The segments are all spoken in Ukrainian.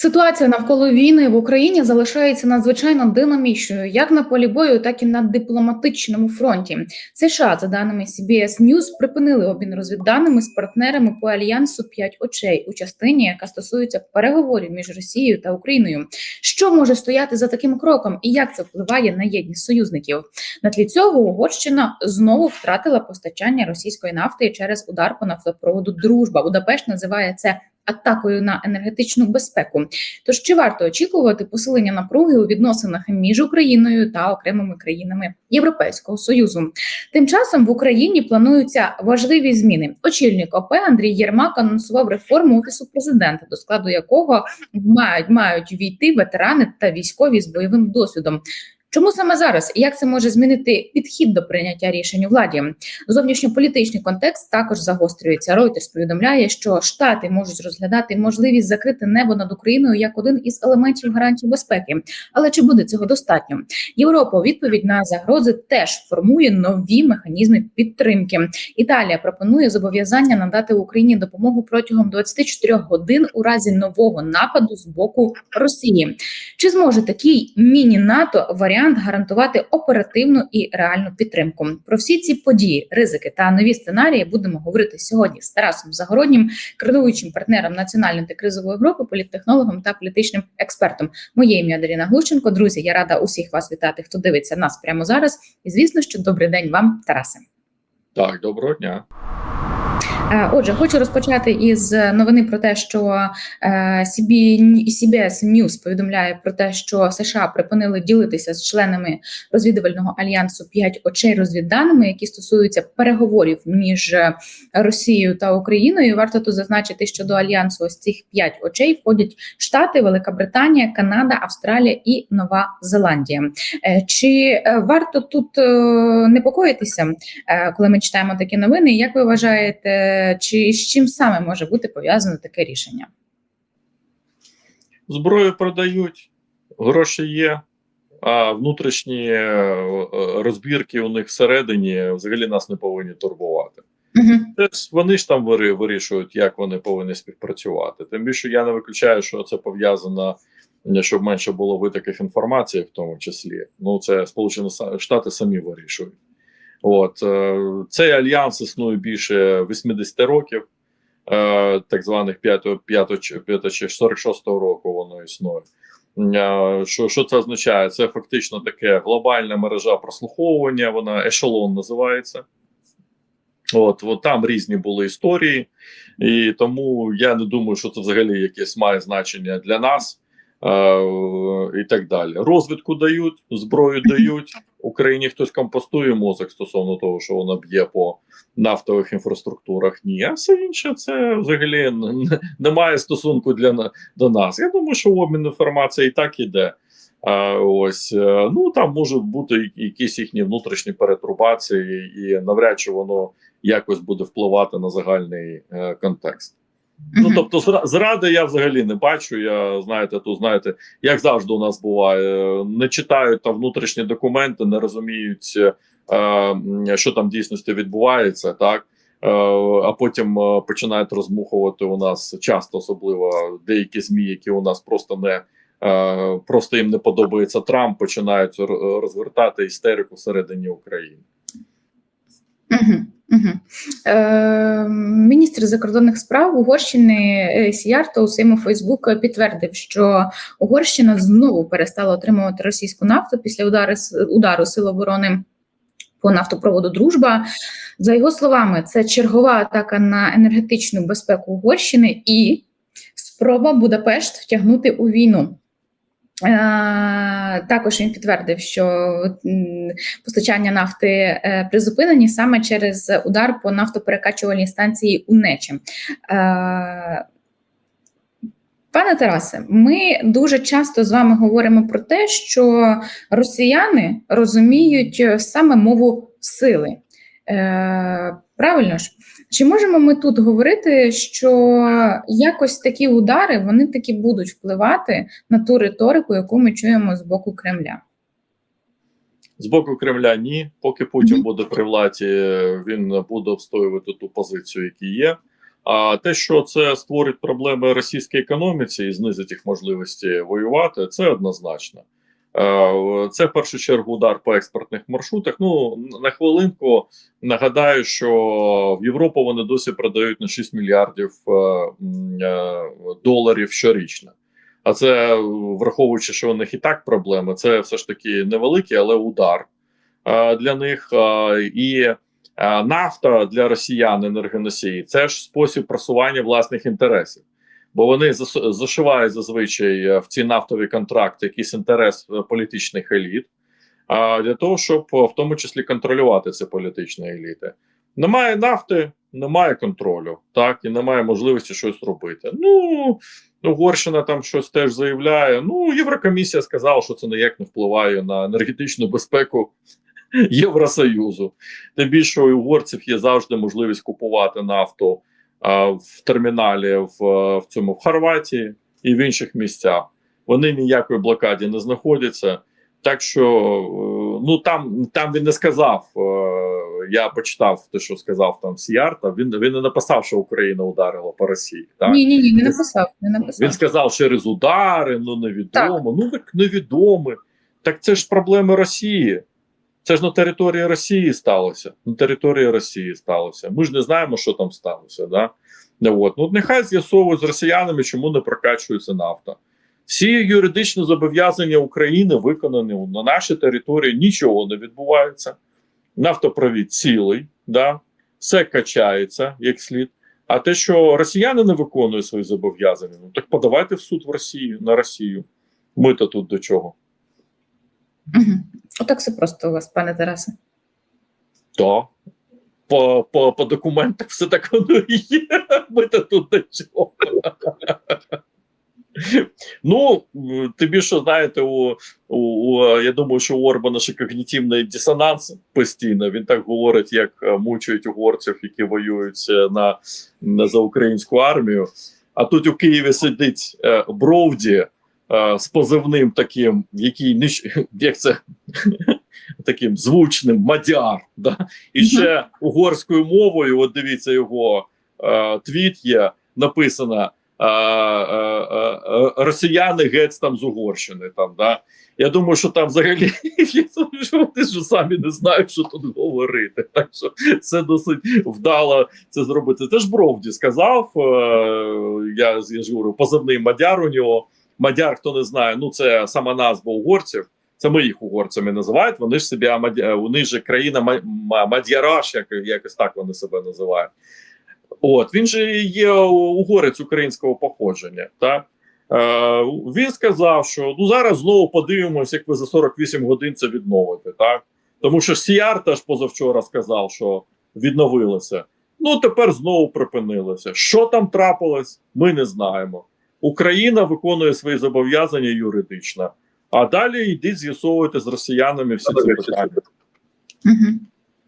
Ситуація навколо війни в Україні залишається надзвичайно динамічною, як на полі бою, так і на дипломатичному фронті. США, за даними CBS News, припинили обмін розвідданими з партнерами по альянсу «П'ять очей у частині, яка стосується переговорів між Росією та Україною. Що може стояти за таким кроком, і як це впливає на єдність союзників? На тлі цього Угорщина знову втратила постачання російської нафти через удар по нафтопроводу Дружба. Будапешт називає це атакою на енергетичну безпеку. Тож чи варто очікувати посилення напруги у відносинах між Україною та окремими країнами Європейського союзу? Тим часом в Україні плануються важливі зміни. Очільник ОП Андрій Єрмак анонсував реформу офісу президента, до складу якого мають мають війти ветерани та військові з бойовим досвідом. Чому саме зараз і як це може змінити підхід до прийняття рішень у владі? Зовнішньополітичний контекст також загострюється. Reuters повідомляє, що штати можуть розглядати можливість закрити небо над Україною як один із елементів гарантії безпеки. Але чи буде цього достатньо? Європа у відповідь на загрози теж формує нові механізми підтримки. Італія пропонує зобов'язання надати Україні допомогу протягом 24 годин у разі нового нападу з боку Росії. Чи зможе такий міні-НАТО варіант? Варіант гарантувати оперативну і реальну підтримку. Про всі ці події, ризики та нові сценарії будемо говорити сьогодні з Тарасом Загороднім, керуючим партнером національної антикризової групи, політтехнологом та політичним експертом. Моє ім'я Даріна Глущенко. Друзі, я рада усіх вас вітати, хто дивиться нас прямо зараз. І звісно, що добрий день вам, Тарасе. Так, доброго дня. Е, отже, хочу розпочати із новини про те, що е, CBS News повідомляє про те, що США припинили ділитися з членами розвідувального альянсу п'ять очей розвідданими, які стосуються переговорів між Росією та Україною. Варто тут зазначити, що до альянсу ось цих п'ять очей входять Штати, Велика Британія, Канада, Австралія і Нова Зеландія. Е, чи варто тут непокоїтися, коли ми читаємо такі новини? Як ви вважаєте? Чи з чим саме може бути пов'язане таке рішення? Зброю продають, гроші є, а внутрішні е, розбірки у них всередині взагалі нас не повинні турбувати. Угу. Вони ж там вирішують, як вони повинні співпрацювати. Тим більше я не виключаю, що це пов'язано, щоб менше було витоків інформації, в тому числі. Ну це Сполучені Штати самі вирішують. От е, Цей альянс існує більше 80 років, е, так званих 5 46-го року воно існує. Е, що що це означає? Це фактично таке глобальна мережа прослуховування, вона ешелон називається. От, от Там різні були історії, і тому я не думаю, що це взагалі якесь має значення для нас. І так далі. Розвідку дають, зброю дають. Україні хтось компостує мозок стосовно того, що вона б'є по нафтових інфраструктурах. Ні, а все інше це взагалі не стосунку для до нас. Я думаю, що обмін інформації і так іде. А, Ось е, ну там можуть бути якісь їхні внутрішні перетрубації, і навряд чи воно якось буде впливати на загальний е, контекст. Ну тобто, зради я взагалі не бачу. Я знаєте, тут знаєте, як завжди у нас буває, не читають там внутрішні документи, не розуміють, е, що там в дійсності відбувається, так е, а потім е, починають розмухувати у нас часто, особливо деякі змі, які у нас просто не е, просто їм не подобається Трамп, починають розвертати істерику всередині України. Угу. Угу. Е, Міністр закордонних справ Угорщини е, Сіярто у своєму Фейсбук підтвердив, що Угорщина знову перестала отримувати російську нафту після удару, удару Сил оборони по нафтопроводу Дружба. За його словами, це чергова атака на енергетичну безпеку Угорщини і спроба Будапешт втягнути у війну. Е, також він підтвердив, що постачання нафти е, призупинені саме через удар по нафтоперекачувальній станції Унечі. Е, пане Тарасе, ми дуже часто з вами говоримо про те, що росіяни розуміють саме мову сили. Правильно ж? Чи можемо ми тут говорити, що якось такі удари вони таки будуть впливати на ту риторику, яку ми чуємо з боку Кремля? З боку Кремля ні. Поки Путін буде при владі, він буде обстоювати ту позицію, яка є. А те, що це створить проблеми російській економіці і знизить їх можливості воювати, це однозначно. Е, Це в першу чергу удар по експортних маршрутах. Ну на хвилинку нагадаю, що в Європу вони досі продають на 6 мільярдів е, е, доларів щорічно. А це враховуючи, що у них і так проблеми, це все ж таки невеликий, але удар для них. І нафта для росіян енергоносії це ж спосіб просування власних інтересів. Бо вони зашивають зазвичай е, в ці нафтові контракти якийсь інтерес е, політичних еліт, а для того, щоб е, в тому числі контролювати ці політичні еліти. Немає нафти, немає контролю, так і немає можливості щось робити. Ну Угорщина там щось теж заявляє. Ну, Єврокомісія сказала, що це ніяк не впливає на енергетичну безпеку Євросоюзу. Тим більше у угорців є завжди можливість купувати нафту в терміналі в, в цьому в Хорватії і в інших місцях. Вони ніякої блокаді не знаходяться. Так що е, ну там там він не сказав. е, Я почитав те, що сказав там Сіярта. Він він не написав, що Україна ударила по Росії. Так Ні, ні, ні, не написав. Не написав. він сказав через удари, ну невідомо. Ну так невідомо. Так це ж проблеми Росії. Це ж на території Росії сталося. На території Росії сталося. Ми ж не знаємо, що там сталося. Да? Ну, от. ну нехай з'ясовують з росіянами, чому не прокачується нафта. Всі юридичні зобов'язання України виконані на нашій території, нічого не відбувається. Нафтопровід цілий, да? все качається як слід. А те, що росіяни не виконують свої зобов'язання, ну так подавайте в суд в Росію на Росію. Ми то тут до чого? Угу. Отак все просто у вас, пане Тарасе. То по, по, по документах все так воно і є. Ми то тут до чого. Ну, тобі що знаєте, у, у, я думаю, що у Орбана ще когнітивний дисонанс постійно. Він так говорить, як е, мучують угорців, які воюють е, на, на за українську армію. А тут у Києві сидить е, Бровді з позивним таким, який ніч- як це таким звучним мадяр. Да? І ще угорською мовою, от дивіться його е, твіт є, написано е, е, е, росіяни геть там з Угорщини. Там, да? Я думаю, що там взагалі вони ж самі не знають, що тут говорити. Так що це досить вдало це зробити. Це ж Бровді сказав. Е, я, я ж говорю, позивний мадяр у нього. Мадяр, хто не знає, ну це сама назва угорців. Це ми їх угорцями називають. Вони ж себе вони ж країна Ма- Ма- Мад'яраш, як якось так вони себе називають. От він же є угорець українського походження. Так? Е, він сказав, що ну зараз знову подивимось, як ви за 48 годин це відновите. Так? Тому що Сіярта ж позавчора сказав, що відновилося. Ну тепер знову припинилося. Що там трапилось, ми не знаємо. Україна виконує свої зобов'язання юридично. А далі йдіть з'ясовувати з росіянами всі ці питання. Угу.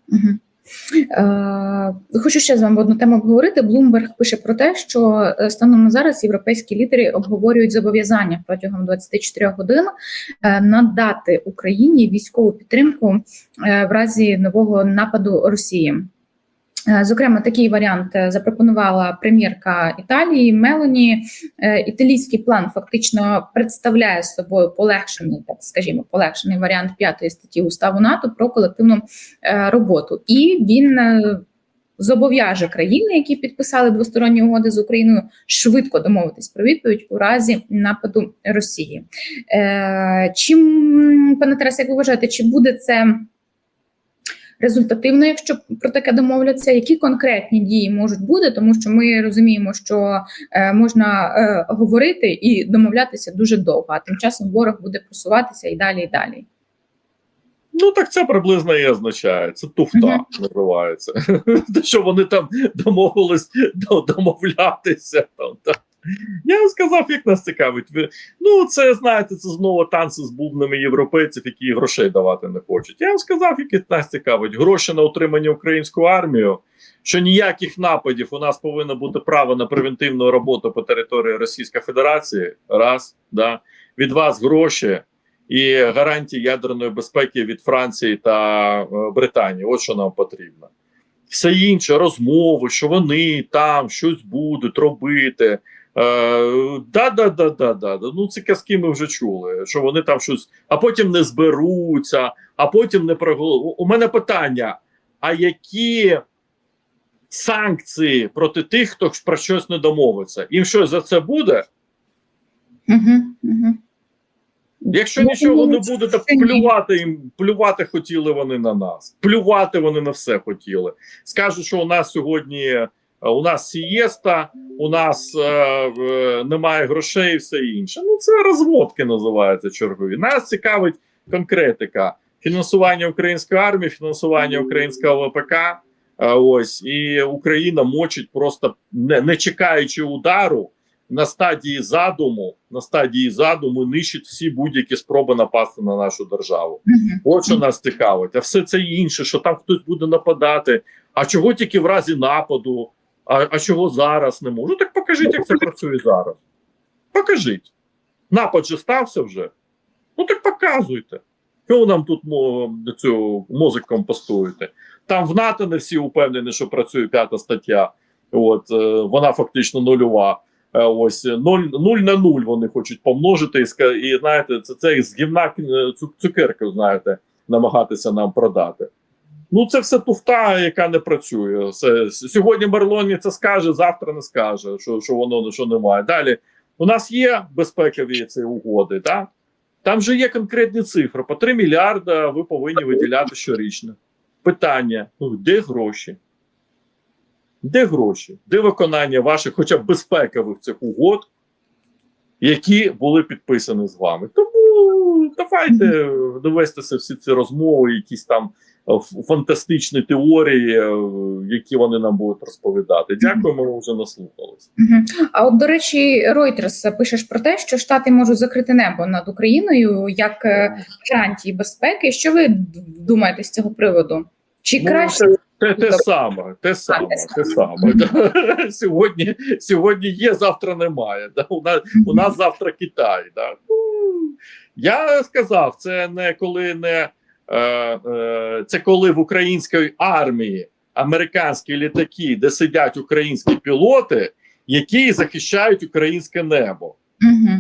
Угу. Е, хочу ще з вами одну тему обговорити. Блумберг пише про те, що е, станом на зараз європейські лідери обговорюють зобов'язання протягом 24 годин е, надати Україні військову підтримку в разі нового нападу Росії. Е, Зокрема, такий варіант е, запропонувала прем'єрка Італії Мелоні. Е, Італійський план фактично представляє собою полегшений, так скажімо, полегшений варіант п'ятої статті уставу НАТО про колективну роботу, і він зобов'яже країни, які підписали двосторонні угоди з Україною, швидко домовитись про відповідь у разі нападу Росії. Чим пане Тарасе, як ви вважаєте, чи буде це? Результативно, якщо про таке домовляться, які конкретні дії можуть бути, тому що ми розуміємо, що е, можна е, говорити і домовлятися дуже довго, а тим часом ворог буде просуватися і далі, і далі. Ну так це приблизно і означає. Це туфта Мгм. називається. Те, що вони там домовились домовлятися. Там, так. Я сказав, як нас цікавить. Ви- Ну, це знаєте, це знову танці з бубнами європейців, які грошей давати не хочуть. Я сказав, які нас цікавить. Гроші на утримання українську армію. Що ніяких нападів у нас повинно бути право на превентивну роботу по території Російської Федерації. Раз, да. від вас гроші і гарантії ядерної безпеки від Франції та е, Британії. От що нам потрібно. все інше, розмови, що вони там щось будуть робити. Е, да, да, да, да, да. да. Ну, ці казки ми вже чули, що вони там щось, а потім не зберуться, а потім не проголосують. У мене питання: а які санкції проти тих, хто про щось не домовиться? Їм щось за це буде? Угу, угу. Якщо нічого не буде, то плювати їм, плювати хотіли вони на нас. Плювати вони на все хотіли. Скажуть, що у нас сьогодні е, у нас сієста, у нас е, е, немає грошей і все інше. Ну це розводки називаються чергові. Нас цікавить конкретика: фінансування української армії, фінансування українського ВПК. е, Ось і Україна мочить просто не, не чекаючи удару на стадії задуму, на стадії задуму нищить всі будь-які спроби напасти на нашу державу. От що нас цікавить, а все це інше, що там хтось буде нападати. А чого тільки в разі нападу? А, а чого зараз не можу? Так покажіть, як це працює зараз. Покажіть. Напад же стався вже. Ну так показуйте. Чого нам тут цю мозок компостуєте? Там в НАТО не всі упевнені, що працює п'ята стаття. От е, вона фактично нульова. Е, Ось 0, 0 на 0 вони хочуть помножити і, і знаєте, це, це з гівна е, цу- цукерку, знаєте, намагатися нам продати. Ну, це все туфта, яка не працює. Це, сьогодні Мерлоні це скаже, завтра не скаже, що, що воно що немає. Далі у нас є безпекові ці угоди, так? Там же є конкретні цифри. По 3 мільярда ви повинні виділяти щорічно. Питання: ну, де гроші? Де гроші? Де виконання ваших, хоча б безпекових цих угод, які були підписані з вами? Тому давайте довестися всі ці розмови, якісь там фантастичні теорії, е, які вони нам будуть розповідати. Дякуємо, ми вже наслухалися. А от до речі, Reuters пишеш про те, що Штати можуть закрити небо над Україною як е, гарантії безпеки. Що ви думаєте з цього приводу? Чи Ну, краще те, те саме, те саме, те саме. Да. Сьогодні, сьогодні є, завтра немає. Да. У, нас, у нас завтра Китай. Да. Ну, Я сказав, це не коли не е, е, це коли в українській армії американські літаки, де сидять українські пілоти, які захищають українське небо. Угу.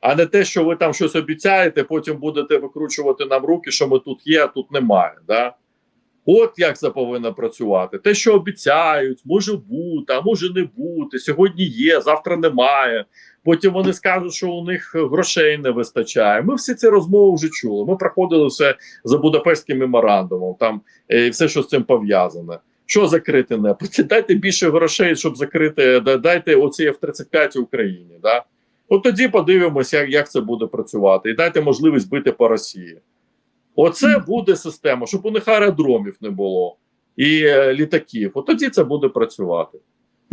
А не те, що ви там щось обіцяєте, потім будете викручувати нам руки, що ми тут є, а тут немає. Да? От як це повинно працювати. Те, що обіцяють, може бути, а може не бути. Сьогодні є, завтра немає. Потім вони скажуть, що у них грошей не вистачає. Ми всі ці розмови вже чули. Ми проходили все за Будапештським меморандумом, там е, і все, що з цим пов'язане. Що закрити небо? Дайте більше грошей, щоб закрити. да- Дайте оці F-35 Україні. Да? От тоді подивимося, як, як це буде працювати, і дайте можливість бити по Росії. Оце буде система, щоб у них аеродромів не було і е, літаків. От тоді це буде працювати.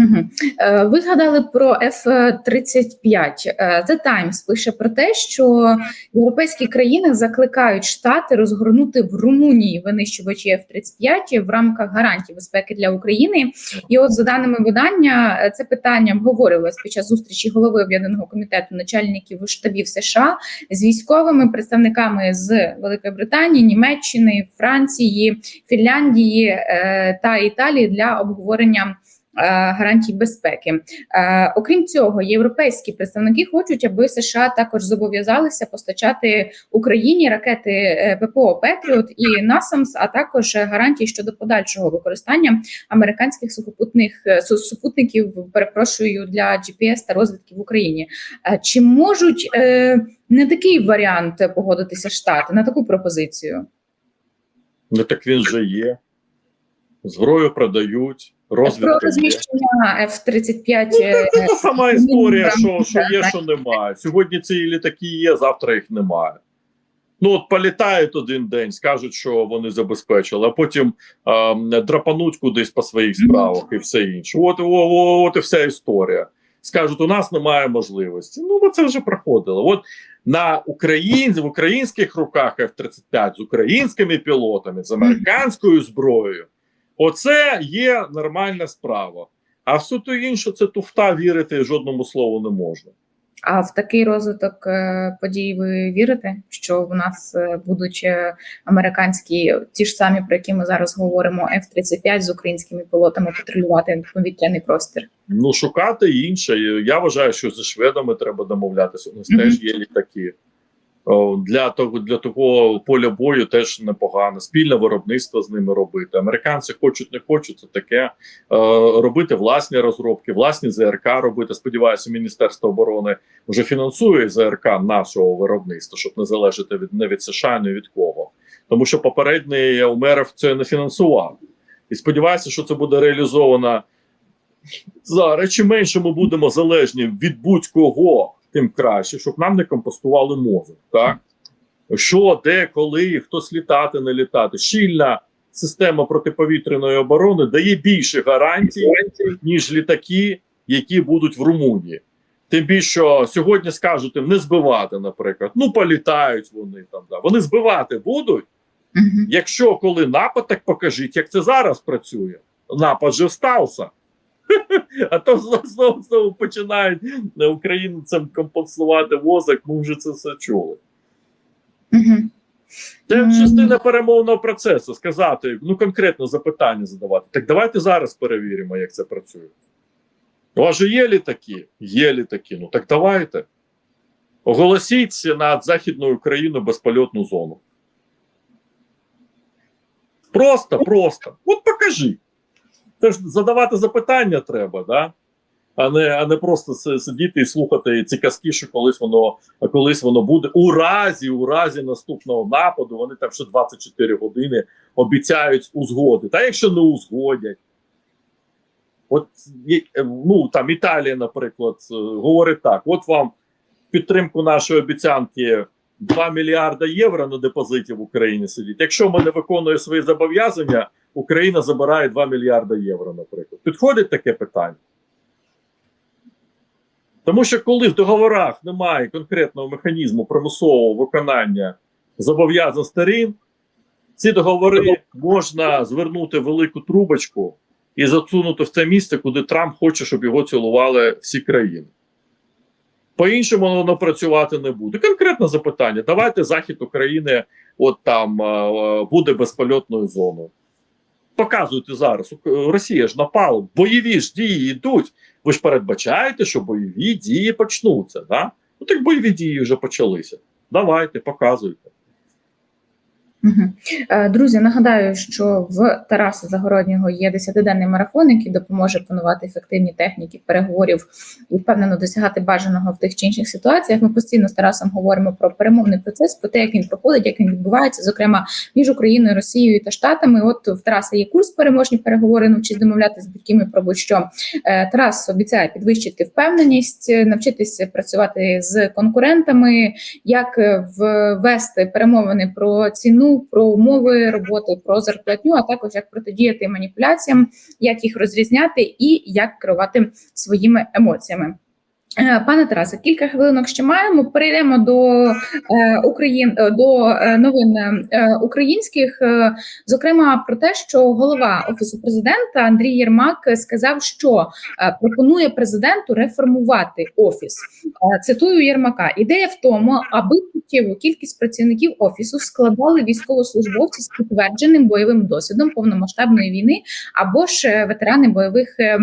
Угу. Ви згадали про F-35. Е, The Times пише про те, що європейські країни закликають штати розгорнути в Румунії винищувачі F-35 в рамках гарантій безпеки для України. І от за даними видання, е, це питання обговорювалось під час зустрічі голови об'єднаного комітету начальників штабів США з військовими представниками з Великої Британії, Німеччини, Франції, Фінляндії е, та Італії для обговорення. Е, Гарантій безпеки, Е, окрім цього, європейські представники хочуть, аби США також зобов'язалися постачати Україні ракети е, ППО Петріот і Насамс, а також гарантії щодо подальшого використання американських сухопутних супутників. Перепрошую для GPS та розвідки в Україні. Чи можуть не такий варіант погодитися штати на таку пропозицію? Ну так він же є. Зброю продають, Про розміщення F-35 Ну, е, це та сама історія, що, що є, що немає. Сьогодні ці літаки є, завтра їх немає. Ну, от політають один день, скажуть, що вони забезпечили, а потім ем, драпануть кудись по своїх справах і все інше. От, о, о, от і вся історія. Скажуть, у нас немає можливості. Ну, бо це вже проходило. От на Україн, в українських руках F-35 з українськими пілотами, з американською зброєю. Оце є нормальна справа. А все то інше це туфта вірити жодному слову не можна. А в такий розвиток е, подій ви вірите, що в нас е, будуть е, американські ті ж самі, про які ми зараз говоримо, F-35 з українськими пілотами патрулювати повітряний простір? Ну, шукати інше. Я вважаю, що зі шведами треба домовлятися. У нас Мгм. теж є літаки. Для того для того поля бою теж непогано. Спільне виробництво з ними робити. Американці хочуть, не хочуть це таке. Е, робити власні розробки, власні ЗРК робити. Сподіваюся, Міністерство оборони вже фінансує ЗРК нашого виробництва, щоб не залежати від не від США, не від кого. Тому що попередній УМРФ це не фінансував. І сподіваюся, що це буде реалізовано зараз. Чим менше ми будемо залежні від будь-кого, тим краще, щоб нам не компостували мозок. Так? Що, де, коли, хто слітати, не літати. Щільна система протиповітряної оборони дає більше гарантій, ніж літаки, які будуть в Румунії. Тим більше що сьогодні скажуть їм не збивати, наприклад. Ну, політають вони там. Да. Вони збивати будуть. Якщо коли напад, так покажіть, як це зараз працює. Напад же стався. А то знову, знову, починають е, українцям компенсувати возик, ми вже це все чули. Це частина перемовного процесу. Сказати, ну конкретно запитання задавати. Так давайте зараз перевіримо, як це працює. У вас же є літаки? Є літаки. Ну так давайте. Оголосіть над Західною Україною безпольотну зону. Просто, просто. От покажи. Це ж задавати запитання треба, да? а, не, а не просто сидіти і слухати ці казки, що колись воно, колись воно буде. У разі, у разі наступного нападу, вони там ще 24 години обіцяють узгоди. Та якщо не узгодять. От ну там Італія, наприклад, е, говорить так: от вам підтримку нашої обіцянки 2 мільярда євро на депозиті в Україні сидить. Якщо ми не виконуємо свої зобов'язання, Україна забирає 2 мільярда євро, наприклад. Підходить таке питання? Тому що коли в договорах немає конкретного механізму примусового виконання зобов'язань сторін, ці договори можна звернути в велику трубочку і засунути в це місце, куди Трамп хоче, щоб його цілували всі країни. По-іншому воно працювати не буде. Конкретне запитання: давайте захід України, от там е, буде безпольотною зоною. Показуйте зараз. Росія ж напала, бойові ж дії йдуть. Ви ж передбачаєте, що бойові дії почнуться. Да? Ну так бойові дії вже почалися. Давайте, показуйте. Е, Друзі, нагадаю, що в Тараса Загороднього є 10-денний марафон, який допоможе панувати ефективні техніки переговорів і впевнено досягати бажаного в тих чи інших ситуаціях. Ми постійно з Тарасом говоримо про перемовний процес, про те, як він проходить, як він відбувається, зокрема між Україною, Росією та Штатами. От в Тараса є курс переможні переговори, навчись домовлятися з будь-ким про будь-що. Е, Тарас обіцяє підвищити впевненість, навчитися працювати з конкурентами, як е, ввести перемовини про ціну, про умови роботи, про зарплатню, а також як протидіяти маніпуляціям, як їх розрізняти і як керувати своїми емоціями. Е, Пане Тарасе, кілька хвилинок ще маємо. Перейдемо до е, Україн е, до новин українських, зокрема про те, що голова офісу президента Андрій Єрмак сказав, що пропонує президенту реформувати офіс. Цитую Єрмака: ідея в тому, аби суттєву кількість працівників офісу складали військовослужбовці з підтвердженим бойовим досвідом повномасштабної війни або ж ветерани бойових е,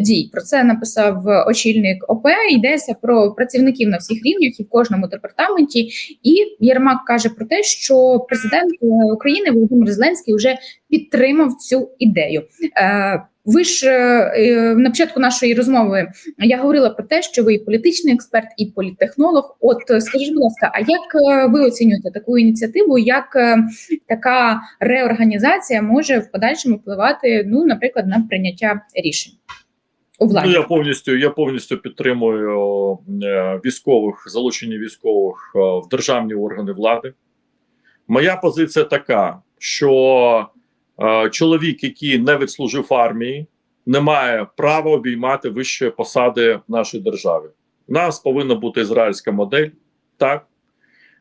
дій. Про це написав очільник ОП. Йдеться про працівників на всіх рівнях і в кожному департаменті. І Єрмак каже про те, що президент е, України Володимир Зеленський вже підтримав цю ідею. Е, ви ж е, на початку нашої розмови я говорила про те, що ви і політичний експерт, і політтехнолог. От скажіть, будь ласка, а як ви оцінюєте таку ініціативу? Як така реорганізація може в подальшому впливати, ну, наприклад, на прийняття рішень у владі? Ну, я повністю, я повністю підтримую е, військових, залучення військових е, в державні органи влади. Моя позиція така, що е, чоловік, який не відслужив армії, не має права обіймати вищої посади в нашій державі. У нас повинна бути ізраїльська модель, так,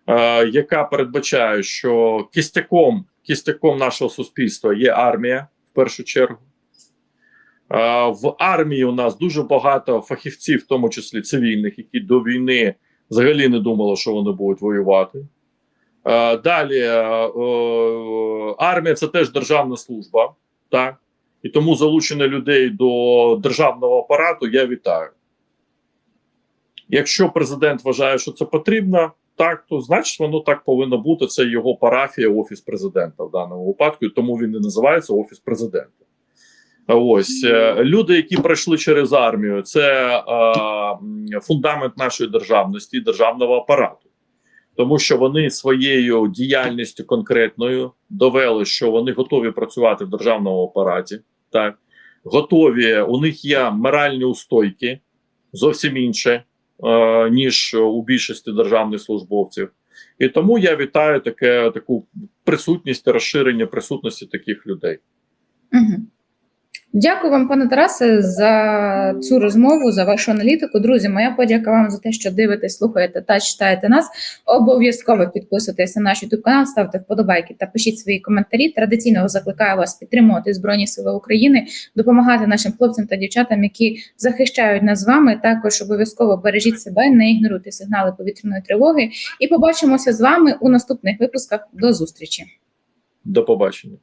е, яка передбачає, що кістяком, кістяком нашого суспільства є армія в першу чергу. В армії у нас дуже багато фахівців, в тому числі цивільних, які до війни взагалі не думали, що вони будуть воювати. Далі е, е, армія це теж державна служба, так і тому залучення людей до державного апарату я вітаю. Якщо президент вважає, що це потрібно, так то значить воно так повинно бути. Це його парафія, офіс президента в даному випадку, і тому він і називається офіс президента. Ось е, люди, які пройшли через армію, це е, фундамент нашої державності, державного апарату, тому що вони своєю діяльністю конкретною довели, що вони готові працювати в державному апараті, так готові. У них є моральні устойки, зовсім інше, е, ніж у більшості державних службовців. І тому я вітаю таке таку присутність, розширення присутності таких людей. Угу. Дякую вам, пане Тарасе, за цю розмову, за вашу аналітику. Друзі, моя подяка вам за те, що дивитесь, слухаєте та читаєте нас. Обов'язково підписуйтесь на наш YouTube канал, ставте вподобайки та пишіть свої коментарі. Традиційно закликаю вас підтримувати Збройні Сили України, допомагати нашим хлопцям та дівчатам, які захищають нас з вами. Також обов'язково бережіть себе, не ігноруйте сигнали повітряної тривоги. І побачимося з вами у наступних випусках. До зустрічі. До побачення.